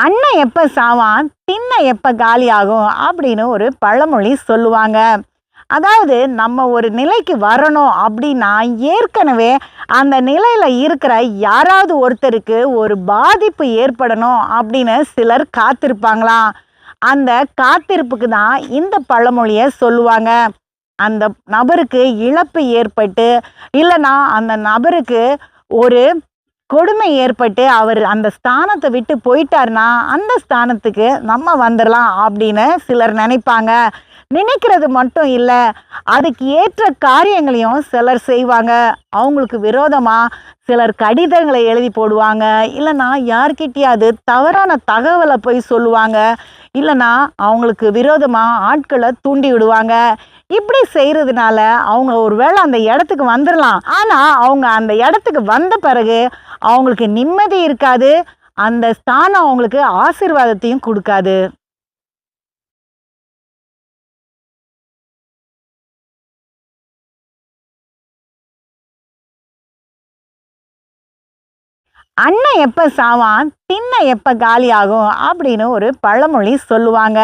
அண்ணன் எப்போ சாவான் தின்ன எப்போ காலியாகும் அப்படின்னு ஒரு பழமொழி சொல்லுவாங்க. அதாவது நம்ம ஒரு நிலைக்கு வரணும் அப்படின்னா ஏற்கனவே அந்த நிலையில் இருக்கிற யாராவது ஒருத்தருக்கு ஒரு பாதிப்பு ஏற்படணும் அப்படின்னு சிலர் காத்திருப்பாங்களாம். அந்த காத்திருப்புக்கு தான் இந்த பழமொழியை சொல்லுவாங்க. அந்த நபருக்கு இழப்பு ஏற்பட்டு இல்லைன்னா அந்த நபருக்கு ஒரு கொடுமை ஏற்பட்டு அவர் அந்த ஸ்தானத்தை விட்டு போயிட்டார்னா அந்த ஸ்தானத்துக்கு நம்ம வந்துடலாம் அப்படின்னு சிலர் நினைப்பாங்க. நினைக்கிறது மட்டும் இல்லை அதுக்கு ஏற்ற காரியங்களையும் சிலர் செய்வாங்க. அவங்களுக்கு விரோதமாக சிலர் கடிதங்களை எழுதி போடுவாங்க. இல்லைன்னா யார்கிட்டயாவது தவறான தகவலை போய் சொல்லுவாங்க. இல்லைன்னா அவங்களுக்கு விரோதமாக ஆட்களை தூண்டி விடுவாங்க. இப்படி செய்கிறதுனால அவங்க ஒரு வேளை அந்த இடத்துக்கு வந்துடலாம் ஆனால் அவங்க அந்த இடத்துக்கு வந்த பிறகு அவங்களுக்கு நிம்மதி இருக்காது. அந்த ஸ்தானம் அவங்களுக்கு ஆசீர்வாதத்தையும் கொடுக்காது. அண்ணன் எப்போ சாவான்? திண்ணை எப்போ காலியாகும்? அப்படின்னு ஒரு பழமொழி சொல்லுவாங்க.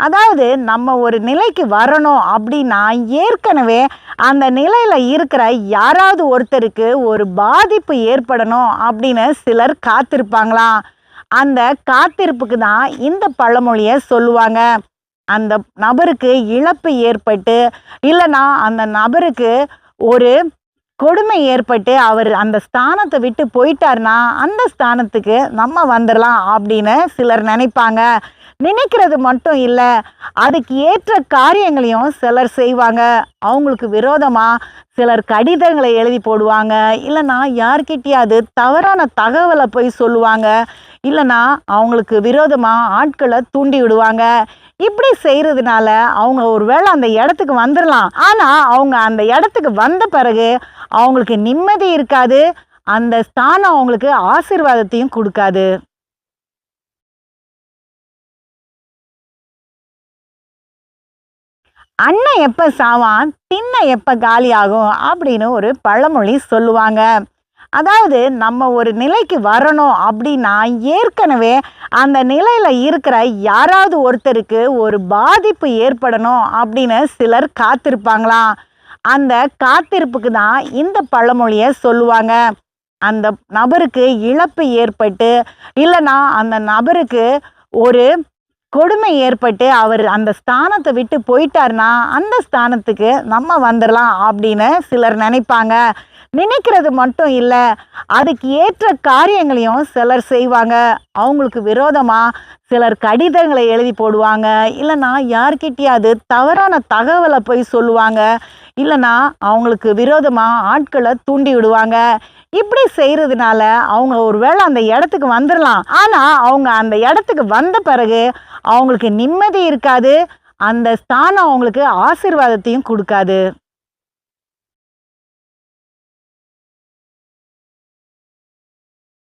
அதாவது நம்ம ஒரு நிலைக்கு வரணும் அப்படின்னா ஏற்கனவே அந்த நிலையில் இருக்கிற யாராவது ஒருத்தருக்கு ஒரு பாதிப்பு ஏற்படணும் அப்படின்னு சிலர் காத்திருப்பாங்களாம் அந்த காத்திருப்புக்கு தான் இந்த பழமொழியை சொல்லுவாங்க. அந்த நபருக்கு இழப்பு ஏற்பட்டு இல்லைன்னா அந்த நபருக்கு ஒரு கொடுமை ஏற்பட்டு அவர் அந்த ஸ்தானத்தை விட்டு போயிட்டாருன்னா அந்த ஸ்தானத்துக்கு நம்ம வந்துடலாம் அப்படின்னு சிலர் நினைப்பாங்க. நினைக்கிறது மட்டும் இல்லை அதுக்கு ஏற்ற காரியங்களையும் சிலர் செய்வாங்க. அவங்களுக்கு விரோதமாக சிலர் கடிதங்களை எழுதி போடுவாங்க. இல்லைன்னா யார்கிட்டயாவது தவறான தகவலை போய் சொல்லுவாங்க. இல்லைன்னா அவங்களுக்கு விரோதமாக ஆட்களை தூண்டி விடுவாங்க. இப்படி செய்கிறதுனால அவங்க ஒரு வேளை அந்த இடத்துக்கு வந்துடலாம் ஆனால் அவங்க அந்த இடத்துக்கு வந்த பிறகு அவங்களுக்கு நிம்மதி இருக்காது. அந்த ஸ்தானம் அவங்களுக்கு ஆசீர்வாதத்தையும் கொடுக்காது. அண்ணன் எப்போ சாவான் தின்ன எப்போ காலியாகும் அப்படின்னு ஒரு பழமொழி சொல்லுவாங்க. அதாவது நம்ம ஒரு நிலைக்கு வரணும் அப்படின்னா ஏற்கனவே அந்த நிலையில் இருக்கிற யாராவது ஒருத்தருக்கு ஒரு பாதிப்பு ஏற்படணும் அப்படின்னு சிலர் காத்திருப்பாங்களாம். அந்த காத்திருப்புக்கு தான் இந்த பழமொழியை சொல்லுவாங்க. அந்த நபருக்கு இழப்பு ஏற்பட்டு இல்லைன்னா அந்த நபருக்கு ஒரு கொடுமை ஏற்பட்டு அவர் அந்த ஸ்தானத்தை விட்டு போயிட்டாருன்னா அந்த ஸ்தானத்துக்கு நம்ம வந்துடலாம் அப்படின்னு சிலர் நினைப்பாங்க. நினைக்கிறது மட்டும் இல்லை அதுக்கு ஏற்ற காரியங்களையும் சிலர் செய்வாங்க. அவங்களுக்கு விரோதமாக சிலர் கடிதங்களை எழுதி போடுவாங்க. இல்லைன்னா யார்கிட்டயாவது தவறான தகவலை போய் சொல்லுவாங்க. இல்லைன்னா அவங்களுக்கு விரோதமாக ஆட்களை தூண்டி விடுவாங்க. இப்படி செய்கிறதுனால அவங்க ஒரு வேளை அந்த இடத்துக்கு வந்துடலாம் ஆனால் அவங்க அந்த இடத்துக்கு வந்த பிறகு அவங்களுக்கு நிம்மதி இருக்காது. அந்த ஸ்தானம் அவங்களுக்கு ஆசீர்வாதத்தையும் கொடுக்காது.